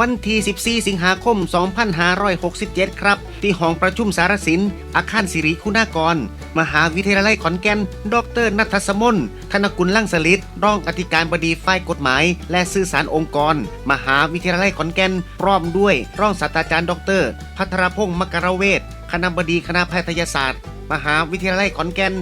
วันที่ 14 สิงหาคม 2567 ครับ ที่ห้องประชุมสารสิน อาคารสิริคุณากร มหาวิทยาลัยขอนแก่น ดรนัทสมนธนกุลลั่งสลิดรองอธิการบดีฝ่ายกฎหมาย และสื่อสารองค์กร มหาวิทยาลัยขอนแก่นพร้อมด้วย รองศาสตราจารย์ดร พัทรพงศ์มกรเวทคณบดีคณะแพทยศาสตร์ มหาวิทยาลัยขอนแก่น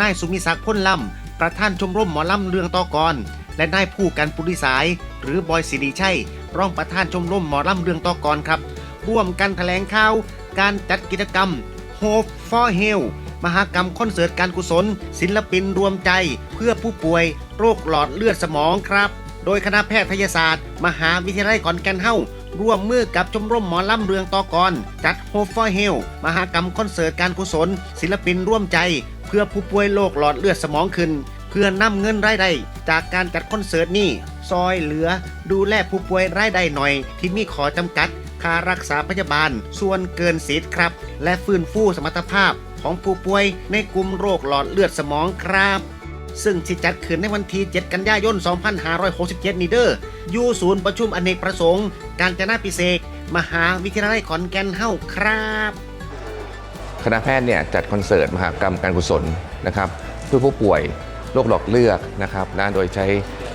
นายสุมิศักดิ์พ้นลำประธานชมรมหมอลำเรืองตอกร และนายผู้การปุริสาย หรือบอยสิริชัยรองประธานชมรมหมอลำเรืองต่อกรครับร่วมกันแถลงข่าว การจัดกิจกรรม Hope for Health มหากรรมคอนเสิร์ตการกุศล ศิลปินรวมใจเพื่อผู้ป่วย โรคหลอดเลือดสมองครับ โดยคณะแพทยศาสตร์ มหาวิทยาลัยขอนแก่นเฮ้าร่วมมือกับชมรมหมอลำเรืองตอกร จัด Hope for h e l l มหากรรมคอนเสิร์ตการกุศล ศิลปินร่วมใจ เพื่อผู้ป่วยโรคหลอดเลือดสมองขึ้น พื่อนำเงินรายได้จากการจัดคอนเสิร์ตนี้ซอยเหลือดูแลผู้ป่วยรายได้หน่อย ที่มีขอจำกัดค่ารักษาพยาบาล ส่วนเกินสิทธิ์ครับ และฟื้นฟูสมรรถภาพของผู้ป่วยในกลุ่มโรคหลอดเลือดสมองครับ ซึ่งที่จัดขึ้นในวันที่ 7 กันยายน 2567 นี้เด้ออยู่ศูนย์ประชุมอเนกประสงค์ การจนาพิเศษ มหาวิทยาลัยขอนแก่นเฮ้าครับคณะแพทย์เนี่ยจัดคอนเสิร์ตมหากรรมการกุศลนะครับเพื่อผู้ป่วย โรคหลอดเลือดนะครับนะโดยใช้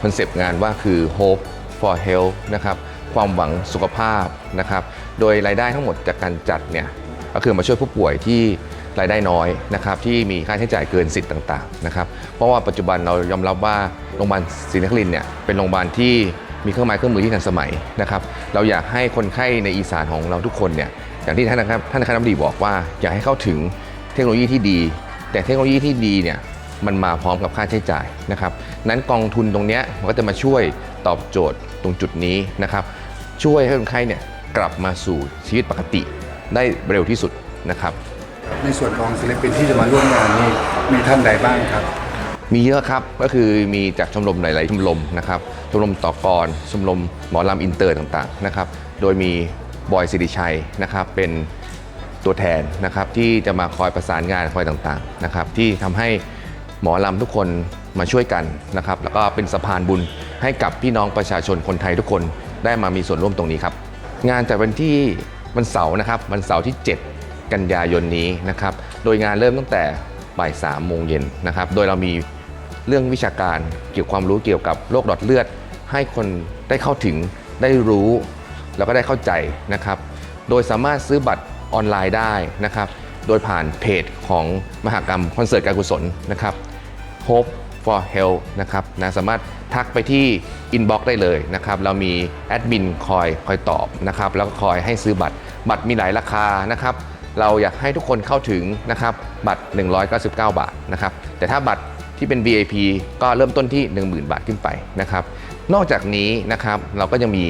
คอนเซปต์งานว่าคือ hope for health นะครับความหวังสุขภาพนะครับ โดยรายได้ทั้งหมดจากการจัดเนี่ยก็คือมาช่วยผู้ป่วยที่รายได้น้อยนะครับที่มีค่าใช้จ่ายเกินสิทธิ์ต่างๆนะครับเพราะว่าปัจจุบันเรายอมรับว่าโรงพยาบาลศรีนครินเนี่ยเป็นโรงพยาบาลที่มีเครื่องไม้เครื่องมือที่ทันสมัยนะครับเราอยากให้คนไข้ในอีสานของเราทุกคนเนี่ยอย่างที่ท่านนะครับท่านคณะบดีบอกว่าอยากให้เข้าถึงเทคโนโลยีที่ดี แต่เทคโนโลยีที่ดีเนี่ย มันมาพร้อมกับค่าใช้จ่ายนะครับนั้นกองทุนตรงเนี้ยมันก็จะมาช่วยตอบโจทย์ตรงจุดนี้นะครับ ช่วยให้คนไข้เนี่ยกลับมาสู่ชีวิตปกติได้เร็วที่สุดนะครับ ในส่วนของศิลปินที่จะมาร่วมงานนี้มีท่านใดบ้างครับ มีเยอะครับก็คือมีจากชมรมหลาย ๆ ชมรมนะครับชมรมต่อกรชมรมหมอลำอินเตอร์ต่าง ๆ นะครับ โดยมีบอยสิริชัยนะครับเป็นตัวแทนนะครับที่จะมาคอยประสานงานคอยต่าง ๆ นะครับที่ทำให้ หมอลำทุกคนมาช่วยกันนะครับ แล้วก็เป็นสะพานบุญให้กับพี่น้องประชาชนคนไทยทุกคนได้มามีส่วนร่วมตรงนี้ครับ งานแต่วันที่วันเสาร์นะครับวันเสาร์ที่ 7 กันยายนนี้นะครับ โดยงานเริ่มตั้งแต่บ่าย3โมงเย็นนะครับ โดยเรามีเรื่องวิชาการเกี่ยวกับความรู้เกี่ยวกับโรคหลอดเลือด ให้คนได้เข้าถึงได้รู้ แล้วก็ได้เข้าใจนะครับ โดยสามารถซื้อบัตรออนไลน์ได้นะครับ โดยผ่านเพจของมหกรรมคอนเสิร์ตการกุศลนะครับ Hope for Health นะครับนะสามารถทักไปที่ inbox ได้เลยนะครับ เรามีแอดมินคอยคอยตอบนะครับ แล้วก็คอยให้ซื้อบัตร บัตรมีหลายราคานะครับ เราอยากให้ทุกคนเข้าถึงนะครับ บัตร 199 บาทนะครับ แต่ถ้าบัตรที่เป็น VIP ก็เริ่มต้นที่ 10,000 บาทขึ้นไปนะครับ นอกจากนี้นะครับเราก็ยังมี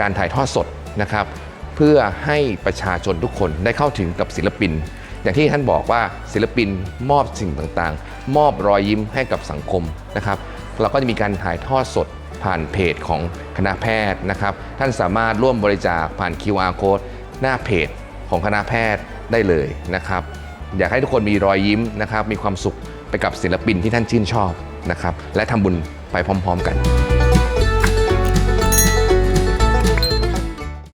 การถ่ายทอดสดนะครับ เพื่อให้ประชาชนทุกคนได้เข้าถึงกับศิลปิน อย่างที่ท่านบอกว่าศิลปินมอบสิ่งต่างๆ มอบรอยยิ้มให้กับสังคมนะครับ เราก็จะมีการถ่ายทอดสดผ่านเพจของคณะแพทย์นะครับ ท่านสามารถร่วมบริจาคผ่าน QR code หน้าเพจของคณะแพทย์ได้เลยนะครับ อยากให้ทุกคนมีรอยยิ้มนะครับ มีความสุขไปกับศิลปินที่ท่านชื่นชอบนะครับ และทำบุญไปพร้อม ๆ กัน